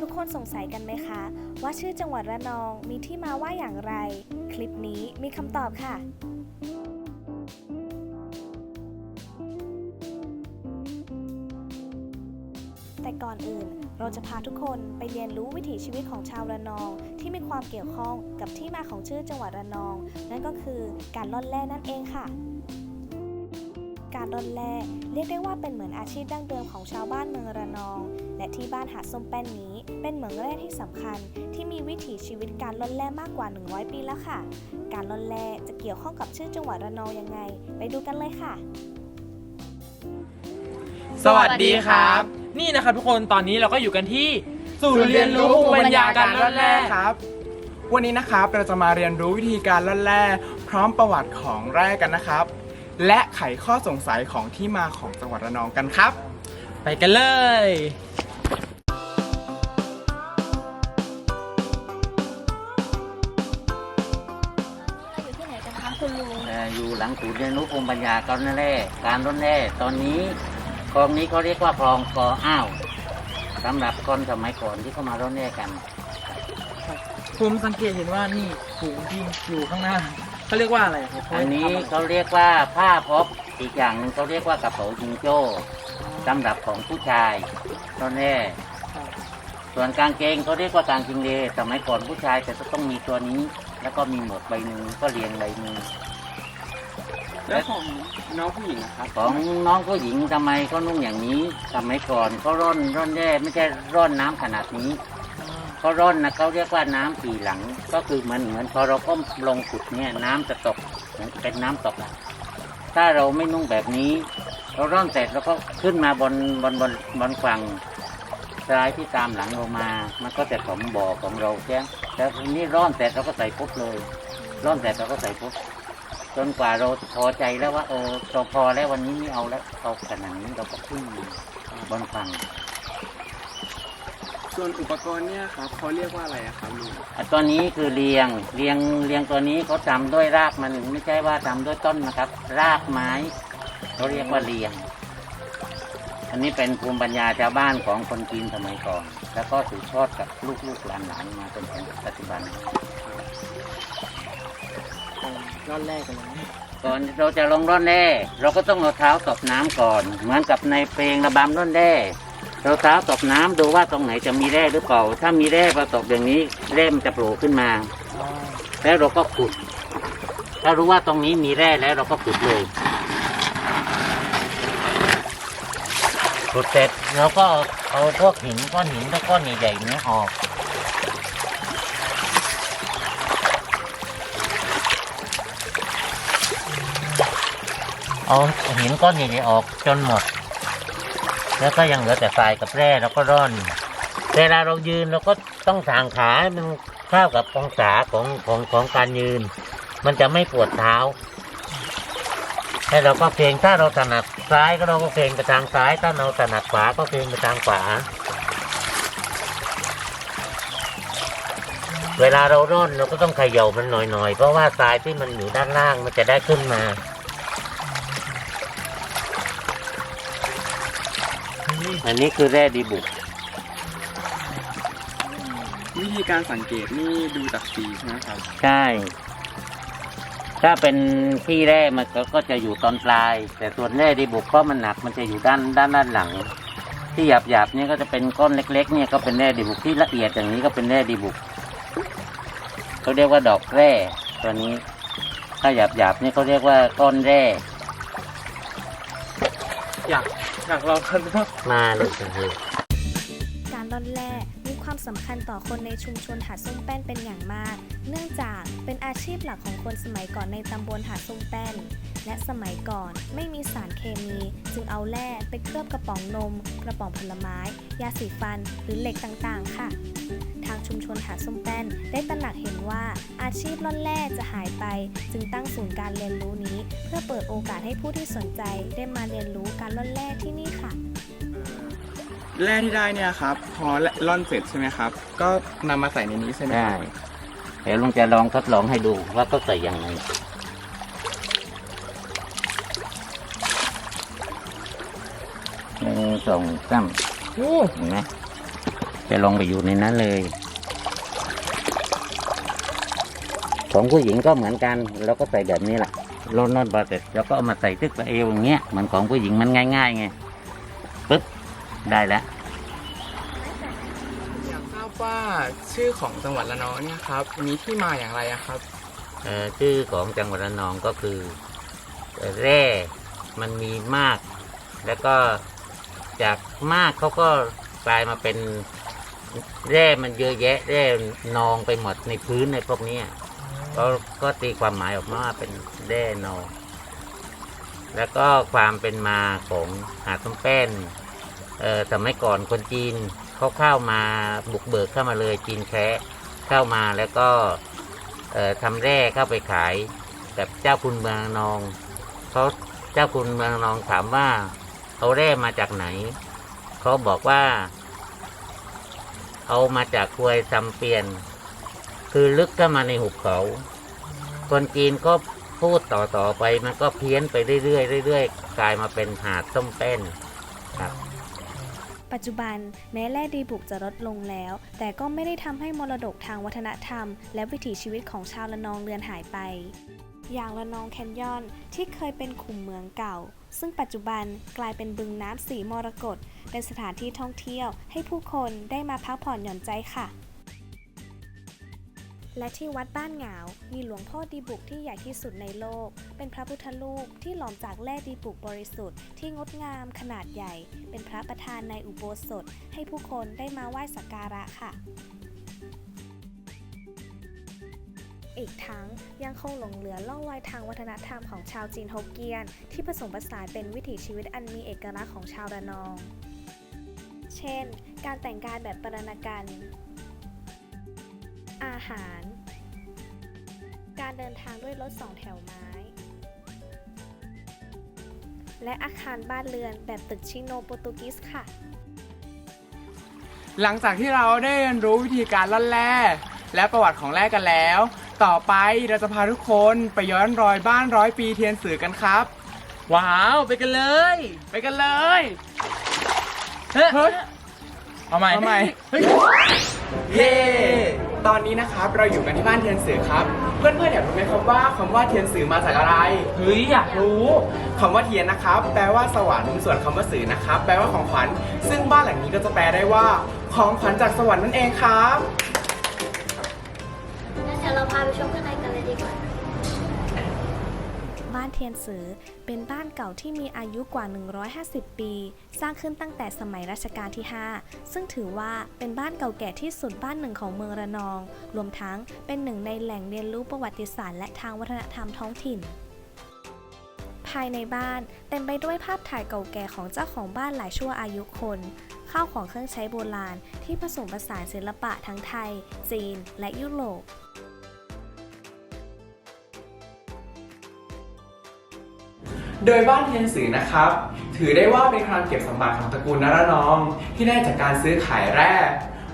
ทุกคนสงสัยกันไหมคะ ว่าชื่อจังหวัดระนองมีที่มาว่าอย่างไร คลิปนี้มีคำตอบค่ะ แต่ก่อนอื่นเราจะพาทุกคนไปเรียนรู้วิถีชีวิตของชาวระนอง ที่มีความเกี่ยวข้องกับที่มาของชื่อจังหวัดระนอง นั่นก็คือการล่อนแร่นั่นเองค่ะการล่อนแร่เรียกได้ว่าเป็นเหมือนอาชีพดั้งเดิมของชาวบ้านเมืองระนอง และที่บ้านหาดส้มแป้นนี้ เป็นเหมืองแร่ที่สำคัญ ที่มีวิถีชีวิตการล่อนแร่มากกว่า 100 ปีแล้วค่ะ การล่อนแร่จะเกี่ยวข้องกับชื่อจังหวัดระนองยังไง ไปดูกันเลยค่ะ สวัสดีครับ นี่นะครับทุกคนตอนนี้เราก็อยู่กันที่ศูนย์เรียนรู้ภูมิปัญญาการร่อนแร่ครับ วันนี้นะครับเราจะมาเรียนรู้วิธีการล่อนแร่พร้อมประวัติของแร่กันนะครับ และไขข้อสงสัยของที่มาของจังหวัดระนองกันครับ ไปกันเลยอยู่ หลังศูนย์เรียนรู้ภูมิปัญญาการร่อนแร่การร่อนแร่ตอนนี้คลองนี้เขาเรียกว่าคลองกออ้าวสำหรับคนสมัยก่อนที่เขามาร่อนแร่กัน ผมสังเกตเห็นว่านี่ถุงที่อยู่ข้างหน้าเขาเรียกว่าอะไรครับอันนี้เขาเรียกว่าผ้าพบอีกอย่างหนึ่งเขาเรียกว่ากระเป๋าจิงโจ้สำหรับของผู้ชายร่อนแร่ส่วนกางเกงเขาเรียกว่ากางเกงเลสมัยก่อนผู้ชายแต่จะต้องมีตัวนี้ แล้วก็มีหมวกใบหนึ่งก็เรียงใบหนึ่ง แล้วของน้องผู้หญิงนะครับของน้องผู้หญิงทำไมเขานุ่งอย่างนี้สมัยก่อนเขาร่อนร่อนแร่ไม่ใช่ร่อนน้ำขนาดนี้เขาร่อนนะเขาเรียกว่าน้ำปีหลัง ก็คือเหมือนเหมือนพอเราก้มลงขุดเนี่ยน้ำจะตกเหมือนเป็นน้ำตกอะถ้าเราไม่นุ่งแบบนี้เราร่อนเสร็จแล้วก็ขึ้นมาบนบนบนบนฝั่งทรายที่ตามหลังเรามา มันก็จะถมบ่อของเราแค่แต่ทีนี้ร่อนเสร็จเราก็ใส่ปุ๊บเลย ร่อนเสร็จเราก็ใส่ปุ๊บ จนกว่าเราพอใจแล้วว่าเออเราพอแล้ววันนี้ไม่เอาแล้วเอาขนาดนี้เราก็ขึ้นบนฝั่งส่วนอุปกรณ์เนี่ยครับเขาเรียกว่าอะไรอะครับลุงอะตัวนี้คือเรียงเรียงเรียงตัวนี้เขาทำด้วยรากมันไม่ใช่ว่าทำด้วยต้นนะครับ รากไม้เขาเรียกว่าเรียง อันนี้เป็นภูมิปัญญาชาวบ้านของคนจีนสมัยก่อน แล้วก็สืบทอดกับลูกลูกหลานหลานมาจนถึงปัจจุบัน ร่อนแร่กันเลยก่อนเราจะลงร่อนแร่เราก็ต้องเอาเท้าตบน้ำก่อน เหมือนกับในเพลงระบำร่อนแร่เราเท้าตบน้ำดูว่าตรงไหนจะมีแร่หรือเปล่า ถ้ามีแร่พอตบอย่างนี้แร่มันจะโผล่ขึ้นมาแล้วเราก็ขุด ถ้ารู้ว่าตรงนี้มีแร่แล้วเราก็ขุดเลย ขุดเสร็จเราก็เอาพวกหินก้อนหินถ้าก้อนใหญ่ๆเนี้ยออก เอาหินก้อนใหญ่ๆออกจนหมด แล้วก็ยังเหลือแต่ทรายกับแร่แล้วก็ร่อน เวลาเรายืนเราก็ต้องทางขาให้มันเข้ากับองศาของของของการยืน มันจะไม่ปวดเท้าแล้เราก็เพลงถ้าเราถนัดซ้ายก็เราก็เพลงไปทางซ้ายถ้าเราถนัดขวาก็เพลงไปทางขวา เวลาเราร่อนเราก็ต้องเขย่ามันหน่อยๆ เพราะว่าทรายที่มันอยู่ด้านล่างมันจะได้ขึ้นมา อันนี้คือแร่ดีบุก วิธีการสังเกตนี่ดูจากสีใช่ไหมครับ ใช่ ถ้าเป็นที่แร่มันก็ก็จะอยู่ตอนปลาย แต่ส่วนแร่ดีบุกเพราะมันหนักมันจะอยู่ด้านด้านด้านหลัง ที่หยาบหยาบๆเนี่ยก็จะเป็นก้อนเล็ก ๆ เนี่ยก็เป็นแร่ดีบุกที่ละเอียดอย่างนี้ก็เป็นแร่ดีบุกเขาเรียกว่าดอกแร่ตัวนี้ ถ้าหยาบหยาบๆเนี่ยเขาเรียกว่าก้อนแร่อยาก อยากลองกันว่ามาเลยเลยการล่อนแร่มีความสำคัญต่อคนในชุมชนหาดส้มแป้นเป็นอย่างมาก เนื่องจากเป็นอาชีพหลักของคนสมัยก่อนในตำบลหาดส้มแป้น และสมัยก่อนไม่มีสารเคมี จึงเอาแร่ไปเคลือบกระป๋องนม กระป๋องผลไม้ ยาสีฟัน หรือเหล็กต่างๆ ค่ะ ทางชุมชนหาดส้มแป้นได้ตระหนักเห็นว่าอาชีพล่อนแร่จะหายไป จึงตั้งศูนย์การเรียนรู้นี้ เพื่อเปิดโอกาสให้ผู้ที่สนใจได้มาเรียนรู้การล่อนแร่ที่นี่ค่ะแร่ที่ได้เนี่ยครับพอล่อนเสร็จใช่ไหมครับ ก็นำมาใส่ในนี้ใช่ไหมคได้รับเดี๋ยวลุงจะลองทดลองให้ดูว่าก็ใส่ยังไง หนึ่งสองสามโอ้เห็นไหมจะลงไปอยู่ในนั้นเลย ของผู้หญิงก็เหมือนกันเราก็ใส่แบบนี้แหละโลนนบาเสร็จแล้วก็เอามาใส่ตึกไปเอวอย่างเงี้ยเหมือนของผู้หญิงมันง่ายๆไงปึ๊บได้แล้วอยากทราบว่าชื่อของจังหวัดระนองเนี่ยครับ มีที่มาอย่างไรอะครับเอ่อชื่อของจังหวัดระนองก็คือเอ่อแร่มันมีมาก แล้วก็ จากมากเขาก็กลายมาเป็นแร่มันเยอะแยะแร่นองไปหมดในพื้นในพวกนี้ยก็ก็ตีความหมายออกมาว่าเป็นแร่นอง แล้วก็ความเป็นมาของหาดส้มแป้นเอ่อสมัยก่อนคนจีนเขาเข้ามาบุกเบิกเข้ามาเลยจีนแคะเข้ามาแล้วก็เอ่อทำแร่เข้าไปขายกับเจ้าคุณเมืองนองเขาเจ้าคุณเมืองนองถามว่า เอาแร่มาจากไหน เขาบอกว่า เอามาจากควยซัมเปียน คือลึกเข้ามาในหุบเขา คนจีนก็พูดต่อๆไปมันก็เพี้ยนไปเรื่อยๆเรื่อยๆกลายมาเป็นหาดส้มแป้นครับปัจจุบันแม้แร่ดีบุกจะลดลงแล้ว แต่ก็ไม่ได้ทำให้มรดกทางวัฒนธรรม และวิถีชีวิตของชาวละนองเลือนหายไป อย่างละนองแคนยอนที่เคยเป็นขุมเมืองเก่า ซึ่งปัจจุบันกลายเป็นบึงน้ำสีมรกตเป็นสถานที่ท่องเที่ยวให้ผู้คนได้มาพักผ่อนหย่อนใจค่ะ และที่วัดบ้านหงาวมีหลวงพ่อดีบุกที่ใหญ่ที่สุดในโลก เป็นพระพุทธรูปที่หลอมจากแร่ดีบุกบริสุทธิ์ที่งดงามขนาดใหญ่ เป็นพระประธานในอุโบสถ ให้ผู้คนได้มาไหว้สักการะค่ะ อีกทั้งยังคงหลงเหลือล่องรอยทางวัฒนธรรมของชาวจีนฮกเกี้ยน ที่ผสมผสานเป็นวิถีชีวิตอันมีเอกลักษณ์ของชาวระนอง เช่น การแต่งกายแบบปรณกัน อาหาร การเดินทางด้วยรถสองแถวไม้ และอาคารบ้านเรือนแบบตึกชิโนโปรตุกีสค่ะหลังจากที่เราได้เรียนรู้วิธีการล่อนแร่และประวัติของแร่กันแล้ว ต่อไปเราจะพาทุกคนไปย้อนรอยบ้านร้อยปีเทียนสือกันครับ ว้าวไปกันเลย ไปกันเลยเฮ้ยเฮ้ยเอาใหม่เอาใหม่เฮ้ยเย้ตอนนี้นะครับเราอยู่กันที่บ้านเทียนสือครับ เพื่อนๆอยากรู้ไหมครับว่าคำว่าเทียนสือมาจากอะไรเฮ้ยอยากรู้คำว่าเทียนนะครับ แปลว่าสวรรค์ส่วนคำว่าสือนะครับ แปลว่าของขวัญซึ่งบ้านหลังนี้ก็จะแปลได้ว่า ของขวัญจากสวรรค์นั่นเองครับ ไปชมข้างในกันเลยดีกว่า บ้านเทียนสือเป็นบ้านเก่าที่มีอายุกว่า 150 ปี สร้างขึ้นตั้งแต่สมัยรัชกาลที่ 5 ซึ่งถือว่าเป็นบ้านเก่าแก่ที่สุดบ้านหนึ่งของเมืองระนอง รวมทั้งเป็นหนึ่งในแหล่งเรียนรู้ประวัติศาสตร์และทางวัฒนธรรมท้องถิ่นภายในบ้านเต็มไปด้วยภาพถ่ายเก่าแก่ของเจ้าของบ้านหลายชั่วอายุคน ข้าวของเครื่องใช้โบราณที่ผสมผสานศิลปะทั้งไทย จีน และยุโรป โดยบ้านเทียนสือนะครับ ถือได้ว่าเป็นคลังเก็บสมบัติของตระกูลนารนอง ที่ได้จากการซื้อขายแร่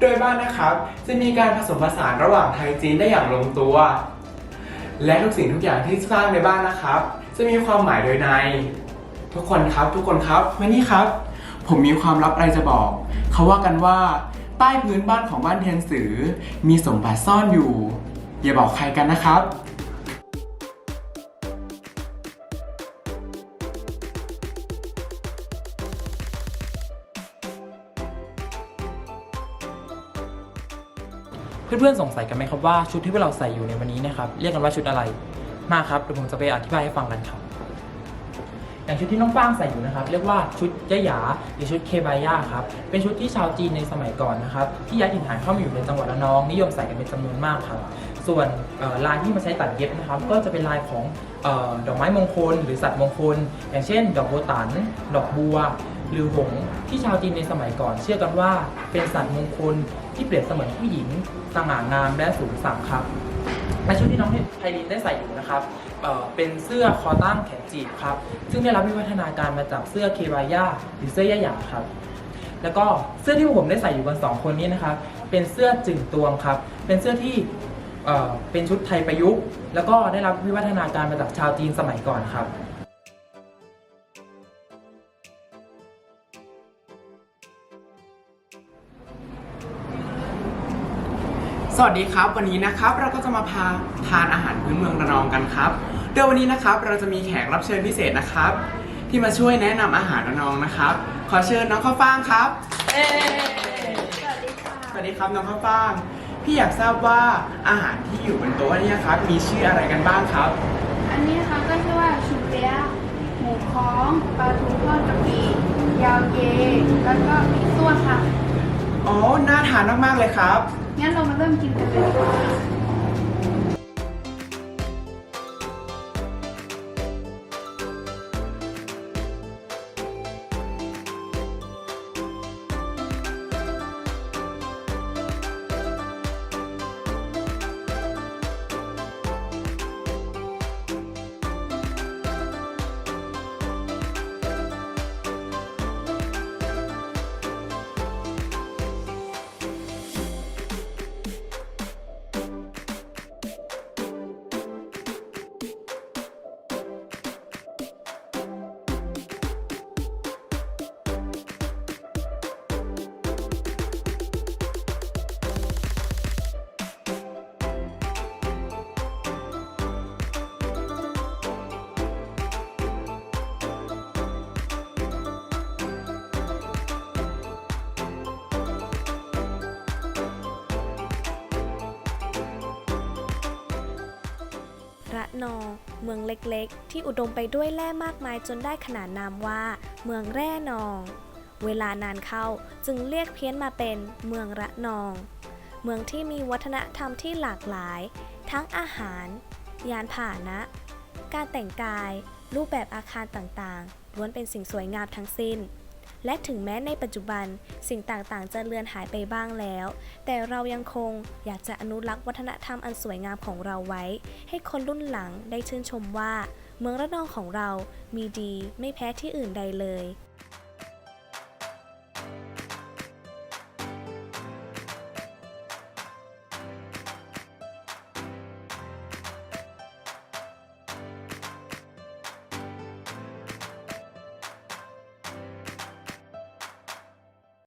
โดยบ้านนะครับจะมีการผสมผสานระหว่างไทยจีนได้อย่างลงตัว และทุกสิ่งทุกอย่างที่สร้างในบ้านนะครับ จะมีความหมายโดยใน ทุกคนครับทุกคนครับมานี่ครับ ผมมีความลับอะไรจะบอก เขาว่ากันว่า ใต้พื้นบ้านของบ้านเทียนสือ มีสมบัติซ่อนอยู่ อย่าบอกใครกันนะครับ เพื่อนๆสงสัยกันไหมครับว่าชุดที่พวกเราใส่อยู่ในวันนี้นะครับเรียกกันว่าชุดอะไร มาครับเดี๋ยวผมจะไปอธิบายให้ฟังกันครับ อย่างชุดที่น้องฟางใส่อยู่นะครับ เรียกว่าชุดยะหยาหรือชุดเคบายาครับเป็นชุดที่ชาวจีนในสมัยก่อนนะครับที่ย้ายถิ่นฐานเข้ามาอยู่ในจังหวัดระนอง นิยมใส่กันเป็นจำนวนมากครับ ส่วนลายที่มาใช้ตัดเย็บนะครับ ก็จะเป็นลายของออดอกไม้มงคล หรือสัตว์มงคล อย่างเช่น ดอกโบตัน ดอกบัวหรือหงส์ที่ชาวจีนในสมัยก่อนเชื่อกันว่าเป็นสัตว์มงคล ที่เปรียบเสมือนผู้หญิงสง่างามและสูงสักครับและชุดที่น้องไพลินได้ใส่อยู่นะครับเป็นเสื้อคอตั้งแขนจีบครับ ซึ่งได้รับวิวัฒนาการมาจากเสื้อเคบายาหรือเสื้อยะหยาครับ แล้วก็เสื้อที่ผมได้ใส่อยู่กันสองคนนี้นะครับ เป็นเสื้อจึงตวงครับ เป็นเสื้อที่เอ่เป็นชุดไทยประยุกต์ แล้วก็ได้รับวิวัฒนาการมาจากชาวจีนสมัยก่อนครับ สวัสดีครับ วันนี้นะครับเราก็จะมาพาทานอาหารพื้นเมืองระนองกันครับโดยวันนี้นะครับเราจะมีแขกรับเชิญพิเศษนะครับ ที่มาช่วยแนะนำอาหารระนองนะครับ ขอเชิญน้องข้าวฟ่างครับสวัสดีครับน้องข้าวฟ่างพี่อยากทราบว่าอาหารที่อยู่บนโต๊ะเนี้ครับมีชื่ออะไรกันบ้างครับ อันนี้นะคะก็ชื่อว่าชูเปียะหมูค้อง ปลาทูทอดกะปิยาวเย แล้วก็พริกซั่วค่ะ อ๋อ น่าทานมาก ๆ เลยครับ งั้นเรามาเริ่มกินกันเลยดีกว่า นอเมืองเล็กๆ ที่อุดมไปด้วยแร่มากมายจนได้ขนานนามว่า เมืองแร่นอง เวลานานเข้าจึงเรียกเพี้ยนมาเป็นเมืองระนอง เมืองที่มีวัฒนธรรมที่หลากหลาย ทั้งอาหาร ยานพาหนะ การแต่งกาย รูปแบบอาคารต่างๆล้วนเป็นสิ่งสวยงามทั้งสิ้น และถึงแม้ในปัจจุบันสิ่งต่างๆ จะเลือนหายไปบ้างแล้ว แต่เรายังคงอยากจะอนุรักษ์วัฒนธรรมอันสวยงามของเราไว้ ให้คนรุ่นหลังได้ชื่นชมว่า เมืองระนองของเรามีดีไม่แพ้ที่อื่นใดเลย